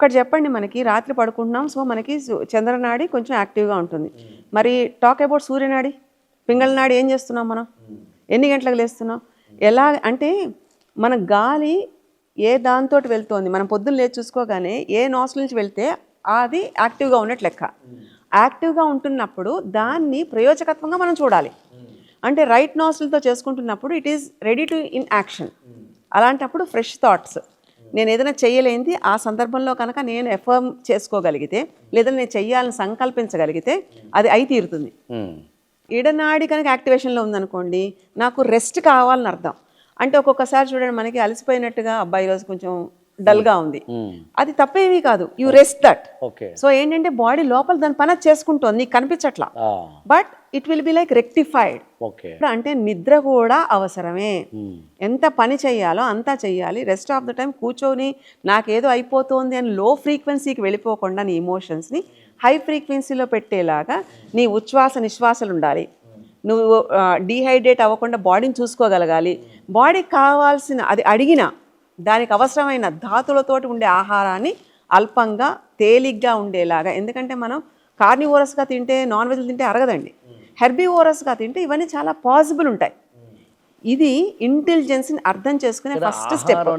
ఒకటి చెప్పండి మనకి రాత్రి పడుకుంటున్నాం సో మనకి చంద్రనాడి కొంచెం యాక్టివ్గా ఉంటుంది. మరి టాక్ అబౌట్ సూర్యనాడి పింగళనాడి ఏం చేస్తున్నాం మనం? ఎన్ని గంటలకు లేస్తున్నాం? ఎలా అంటే మన గాలి ఏ దాంతో వెళ్తోంది? మనం పొద్దున్న లేచి చూసుకోగానే ఏ నాసుల నుంచి వెళ్తే అది యాక్టివ్గా ఉన్నట్టు లెక్క. యాక్టివ్గా ఉంటున్నప్పుడు దాన్ని ప్రయోజకత్వంగా మనం చూడాలి. అంటే రైట్ నాస్లతో చేసుకుంటున్నప్పుడు it is ready to in action. అలాంటప్పుడు ఫ్రెష్ థాట్స్. నేను ఏదైనా చేయలేనిది ఆ సందర్భంలో కనుక నేను ఎఫర్మ్ చేసుకోగలిగితే లేదా నేను చెయ్యాలని సంకల్పించగలిగితే అది అయి తీరుతుంది ఉమ్. ఈడనాడి కనుక యాక్టివేషన్లో ఉందనుకోండి నాకు రెస్ట్ కావాలని అర్థం అంటే ఒక్కొక్కసారి చూడండి మనకి అలసిపోయినట్టుగా అబ్బాయి రోజు కొంచెం డల్గా ఉంది. ఉమ్. అది తప్పేమీ కాదు. You rest that okay so ఏంటంటే బాడీ లోపల దాని పని చేసుకుంటుంది నీకు కనిపించట్లా. But it will be like rectified okay అంటే నిద్ర కూడా అవసరమే. ఉమ్. ఎంత పని చేయాలో అంతా చెయ్యాలి రెస్ట్ ఆఫ్ ద టైం కూర్చొని నాకేదో అయిపోతుంది అని లో ఫ్రీక్వెన్సీకి వెళ్ళిపోకుండా నీ ఎమోషన్స్ని హై ఫ్రీక్వెన్సీలో పెట్టేలాగా నీ ఉచ్ఛ్వాస నిశ్వాసలు ఉండాలి. నువ్వు డీహైడ్రేట్ అవ్వకుండా బాడీని చూసుకోగలగాలి. బాడీకి కావాల్సిన అది అడిగిన దానికి అవసరమైన ధాతులతోటి ఉండే ఆహారాన్ని అల్పంగా తేలిగ్గా ఉండేలాగా. ఎందుకంటే మనం కార్నివోరస్గా తింటే నాన్ వెజ్ తింటే అరగదండి. హెర్బీవోరస్గా తింటే ఇవన్నీ చాలా పాసిబుల్ ఉంటాయి. ఇది ఇంటెలిజెన్స్ని అర్థం చేసుకునే ఫస్ట్ స్టెప్.